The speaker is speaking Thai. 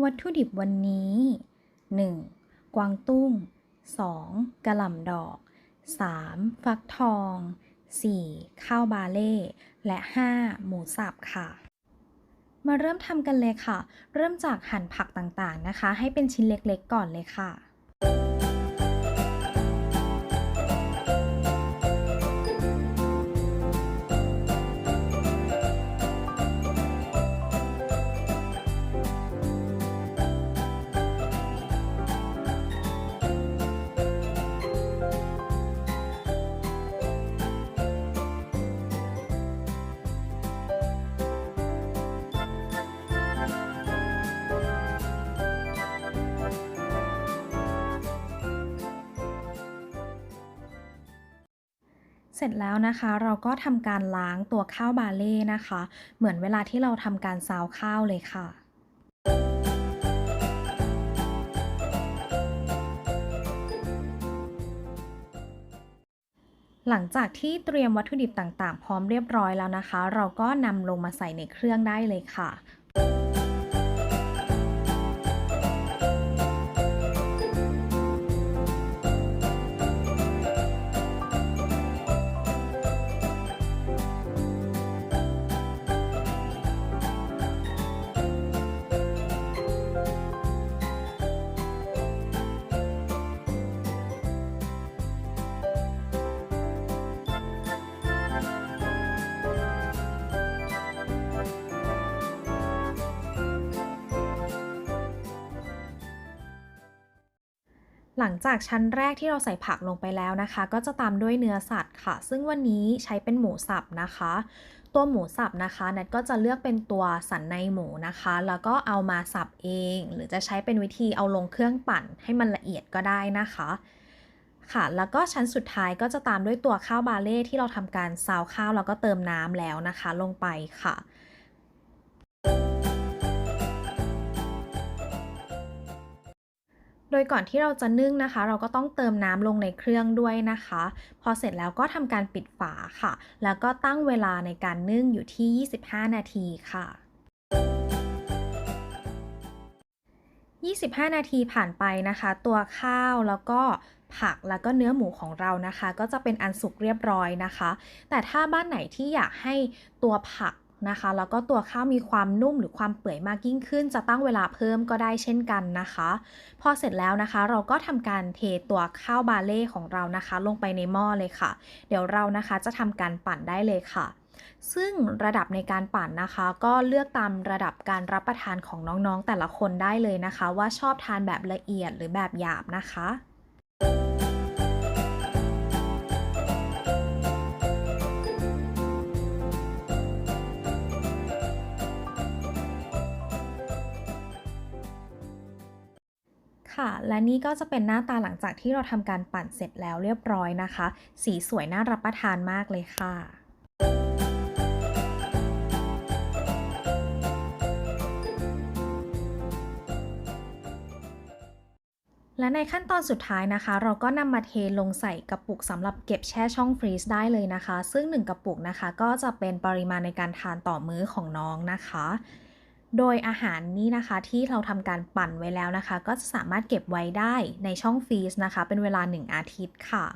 วัตถุดิบวันนี้ 1. กวางตุ้ง 2. กระหล่ำดอก 3. ฟักทอง 4. ข้าวบาเล่ และ 5. หมูสับค่ะ มาเริ่มทำกันเลยค่ะ เริ่มจากหั่นผักต่างๆนะคะ ให้เป็นชิ้นเล็กๆก่อนเลยค่ะ เสร็จแล้วนะคะเราก็ทำการล้างตัวข้าวบาเล่นะคะ เหมือนเวลาที่เราทำการซาวข้าวเลยค่ะหลังจากที่เตรียมวัตถุดิบต่างๆ พร้อมเรียบร้อยแล้วนะคะ เราก็นำลงมาใส่ในเครื่องได้เลยค่ะ หลังจากชั้นแรกที่เราใส่ผักลงไปแล้วนะคะ ก็จะตามด้วยเนื้อสัตว์ค่ะ ซึ่งวันนี้ใช้เป็นหมูสับนะคะ ตัวหมูสับนะคะนัทก็จะเลือกเป็นตัวสันในหมูนะคะ แล้วก็เอามาสับเอง หรือจะใช้เป็นวิธีเอาลงเครื่องปั่นให้มันละเอียดก็ได้นะคะ ค่ะ แล้วก็ชั้นสุดท้ายก็จะตามด้วยตัวข้าวบาเล่ที่เราทำการซาวข้าวแล้วก็เติมน้ำแล้วนะคะ ลงไปค่ะ โดยก่อนที่เราจะนึ่งนะคะ เราก็ต้องเติมน้ำลงในเครื่องด้วยนะคะ พอเสร็จแล้วก็ทำการปิดฝาค่ะ แล้วก็ตั้งเวลาในการนึ่งอยู่ที่ 25 นาทีค่ะ25 นาทีผ่านไปนะคะ ตัวข้าวแล้วก็ผักแล้วก็เนื้อหมูของเรานะคะ ก็จะเป็นอันสุกเรียบร้อยนะคะ แต่ถ้าบ้านไหนที่อยากให้ตัวผัก นะคะ แล้วก็ตัวข้าวมีความนุ่มหรือความเปื่อยมากยิ่งขึ้น จะตั้งเวลาเพิ่มก็ได้เช่นกันนะคะ พอเสร็จแล้วนะคะ เราก็ทำการเทตัวข้าวบาเล่ของเรานะคะ ลงไปในหม้อเลยค่ะ เดี๋ยวเรานะคะจะทำการปั่นได้เลยค่ะซึ่งระดับในการปั่นนะคะ ก็เลือกตามระดับการรับประทานของน้องๆแต่ละคนได้เลยนะคะ ว่าชอบทานแบบละเอียดหรือแบบหยาบนะคะ ค่ะ และนี่ก็จะเป็นหน้าตาหลังจากที่เราทำการปั่นเสร็จแล้วเรียบร้อยนะคะ สีสวยน่ารับประทานมากเลยค่ะและในขั้นตอนสุดท้ายนะคะ เราก็นำมาเทลงใส่กระปุกสำหรับเก็บแช่ช่องฟรีซได้เลยนะคะ ซึ่ง 1 กระปุกนะคะ ก็จะเป็นปริมาณในการทานต่อมื้อของน้องนะคะ โดยอาหารนี้นะคะที่เราทำการปั่นไว้แล้วนะคะ ก็สามารถเก็บไว้ได้ในช่องฟรีซนะคะ เป็นเวลา 1 อาทิตย์ค่ะ